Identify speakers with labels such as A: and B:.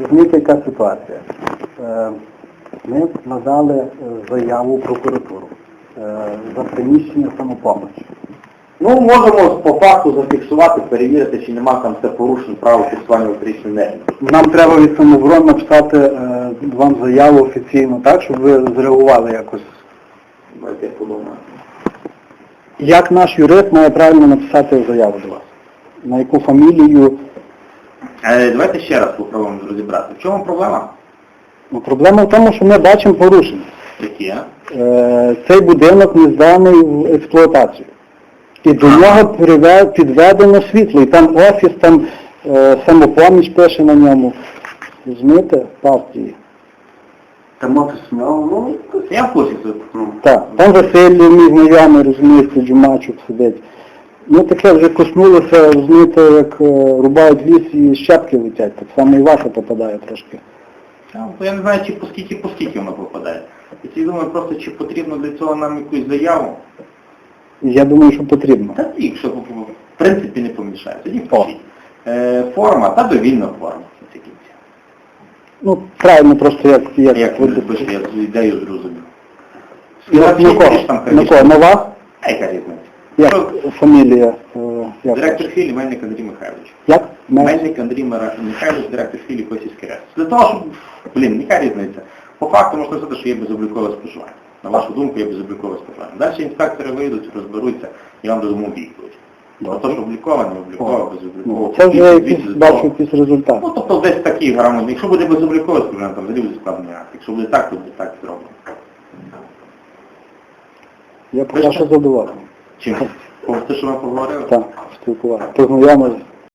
A: Розумієте, яка ситуація? Е, Ми надали е, заяву прокуратуру е, за приміщення самопомочі.
B: Ну, можемо по факту зафіксувати, перевірити, чи нема там все порушень право фіксування електричної енергії.
A: Нам треба від самоборон написати е, вам заяву офіційно, так, щоб ви зреагували якось.
B: Давайте я подумаю.
A: Як наш юрист має правильно написати заяву до вас? На яку фамілію?
B: Е, давайте ще раз попробуємо розібрати. В чому проблема?
A: Ну, проблема в тому, що ми бачимо порушення.
B: Які.
A: Е, цей будинок не зданий в експлуатацію. І до нього підведено світло, і там офіс, там е, самопоміч пише на ньому. Розумієте, партії.
B: Там офіс, ну, ну, я в курсі тут. Ну,
A: Так, там Василь, мій знайомий, розумієте, Джумачук сидить. Ну таке вже коснулося, розумієте, як е, рубають ліс і щепки летять, так само і ваше попадає трошки.
B: Я не знаю, чи по скільки, по скільки воно попадає. Я думаю, просто чи потрібно для цього нам якусь заяву.
A: Я думаю, що потрібно.
B: Та ні, що в принципі не помішає. Тоді. Е, форма та довільна форма.
A: Ну, правильно просто як, як,
B: Як ви пишете, я ідею зрозумів.
A: як на вас?
B: А яка різниця?
A: Як фамілія? е, Як?
B: Директор філії Мельник Андрій Михайлович.
A: Як?
B: Мельник Андрій Михайлович, директор філії Косівський РЕС. Для того, щоб, блін, яка різниця? По факту можна сказати, що є безоблікове споживання. На вашу думку, є безоблікове споживання. Далі інспектори вийдуть, розберуться і вам дадуть відповідь. А то, що обліковане, облікове, безоблікове.
A: Це вже якийсь, бачу, якийсь результат.
B: Ну, тобто десь такий грамотний. Якщо буде безоблікове споживання, там взагалі буде складний акт. Якщо буде так, то буде так зроблено.
A: Я поки що задоволений.
B: Чим? просто що ми поговорили?
A: Так, спілкуватися. Познайомилися.